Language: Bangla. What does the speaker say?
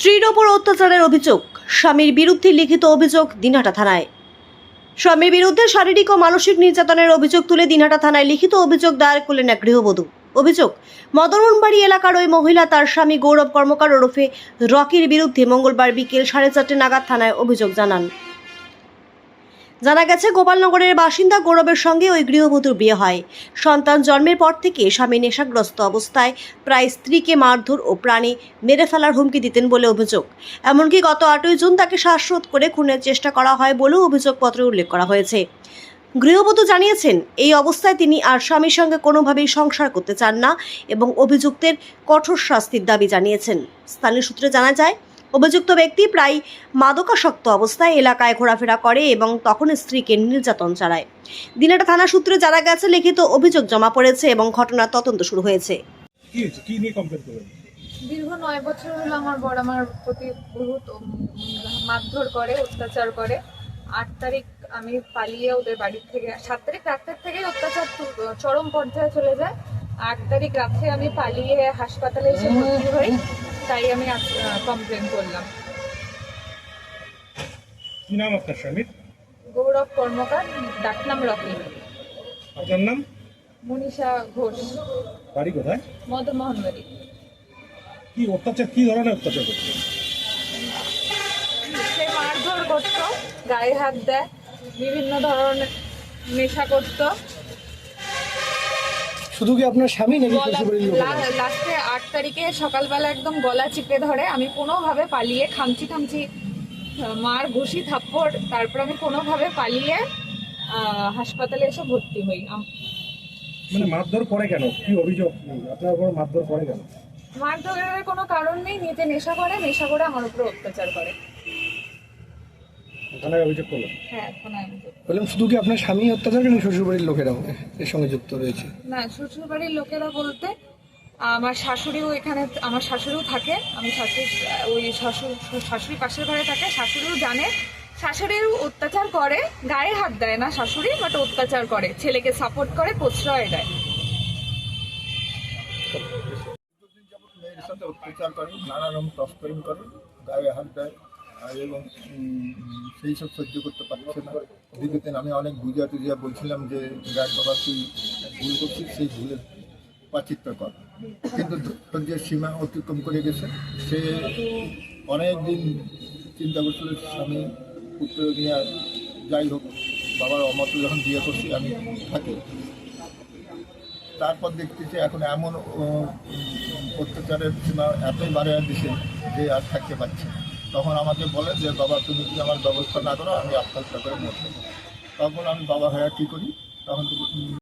স্ত্রীর ওপর অত্যাচারের অভিযোগ। স্বামীর বিরুদ্ধে লিখিত অভিযোগ দিনহাটা থানায়। স্বামীর বিরুদ্ধে শারীরিক ও মানসিক নির্যাতনের অভিযোগ তুলে দিনহাটা থানায় লিখিত অভিযোগ দায়ের করলেন এক গৃহবধূ। অভিযোগ মদনবাড়ি এলাকার ওই মহিলা তার স্বামী গৌরব কর্মকার ওরফে রকির বিরুদ্ধে মঙ্গলবার বিকেল সাড়ে চারটে নাগাদ থানায় অভিযোগ জানান। জানা গেছে, গোপালনগরের বাসিন্দা গৌরবের সঙ্গে ওই গৃহবধূর বিয়ে হয়। সন্তান জন্মের পর থেকে স্বামী নেশাগ্রস্ত অবস্থায় প্রায় স্ত্রীকে মারধর ও প্রাণে মেরে ফেলার হুমকি দিতেন বলে অভিযোগ। এমনকি গত আটই জুন তাকে শ্বাসরোধ করে খুনের চেষ্টা করা হয় বলেও অভিযোগপত্রে উল্লেখ করা হয়েছে। গৃহবধূ জানিয়েছেন, এই অবস্থায় তিনি আর স্বামীর সঙ্গে কোনোভাবেই সংসার করতে চান না এবং অভিযুক্তের কঠোর শাস্তির দাবি জানিয়েছেন। স্থানীয় সূত্রে জানা যায় অভিযুক্ত ব্যক্তি প্রায় মাদকাসক্ত অবস্থায় এলাকায় ঘোরাফেরা করে এবং তখন স্ত্রীকে নির্যাতন চালায়। দিনাটা থানা সূত্রে জানা গেছে লিখিত অভিযোগ জমা পড়েছে এবং ঘটনার তদন্ত শুরু হয়েছে। কি হয়েছে? কি নিয়ে কমপ্লেন করবেন দীর্ঘ নয় বছর হলো আমার বড় আমার প্রতি বহুত মারধর করে অত্যাচার করে। আট তারিখ আমি পালিয়ে ওদের বাড়ির থেকে সাত তারিখ রাতের থেকেই অত্যাচার চরম পর্যায়ে চলে যায়। আট তারিখ রাত্রে আমি পালিয়ে হাসপাতালে এসে ভর্তি হই। তাই আমি কমপ্লেন করলাম। কি নাম আপনার স্বামীর? গৌরব কর্মকার ডাকনাম রকি। আপনার নাম? মনীষা ঘোষ। বাড়ি কোথায়? মদনমোহনবাড়ি কি অত্যাচার কি ধরনের অত্যাচার করছে? সে মারধর করতো গায়ে হাত দেয় বিভিন্ন ধরনের নেশা করতো। শুধু কি আপনার স্বামী নাকি শ্বশুরবাড়ির? লাস্টে আট তারিখে সকালবেলা একদম গলা চিপে ধরে আমি কোনোভাবে পালিয়ে খামচি খামচি মার ঘুষি থাপ্পড় তারপর আমি কোনোভাবে পালিয়ে হাসপাতালে এসে ভর্তি হই। মানে মারধর করে কেন? কি অভিযোগ? আপনার উপর মারধর করে কেন? মারধরের কোনো কারণ নেই নিজে নেশা করে নেশা করে আমার উপরে অত্যাচার করে। থানায় অভিযোগ করলেন? হ্যাঁ আমি বললাম শুধু কি আপনার স্বামী অত্যাচার করেন শ্বশুরবাড়ির লোকেরাও এর সঙ্গে যুক্ত রয়েছে? না শ্বশুর বাড়ির লোকেরা বলতে আমার শাশুড়িও এখানে আমার শাশুড়িও থাকে আমি শাশুড়ি ওই শাশুড় শাশুড়ি পাশের ঘরে থাকে শাশুড়িও জানে। শাশুড়িও অত্যাচার করে গায়ে হাত দেয় না শাশুড়ি বাট অত্যাচার করে ছেলেকে সাপোর্ট করে প্রশ্রয় দেয়। দীর্ঘদিন মেয়ের সাথে অত্যাচার করে নানা রকম টস্করিং করে গায়ে হাত দেয়? এবং সেই সব সহ্য করতে পারছে না। দীর্ঘদিন আমি অনেক বুঝা টুজিয়া বলছিলাম যে গায়ের বাবা, তুই ভুল করছিস, সেই ভুলের পাচিত্য কর। কিন্তু ধৈর্যের সীমা অতিক্রম করে গেছে, সে অনেক দিন চিন্তা করছিল, স্বামী, পুত্র নিয়ে যাই হোক, বাবার অমত যখন বিয়ে করছি, আমি থাকি। তারপর দেখতেছি এখন এমন অত্যাচারের সীমা এতই বাড়ে দিছে যে আর থাকতে পারছে না। তখন আমাকে বলে যে, বাবা, তুমি যদি আমার ব্যবস্থা না করো, আমি আত্মহত্যা করে মরতে তখন আমি বাবা হয়ে কী করি? তখন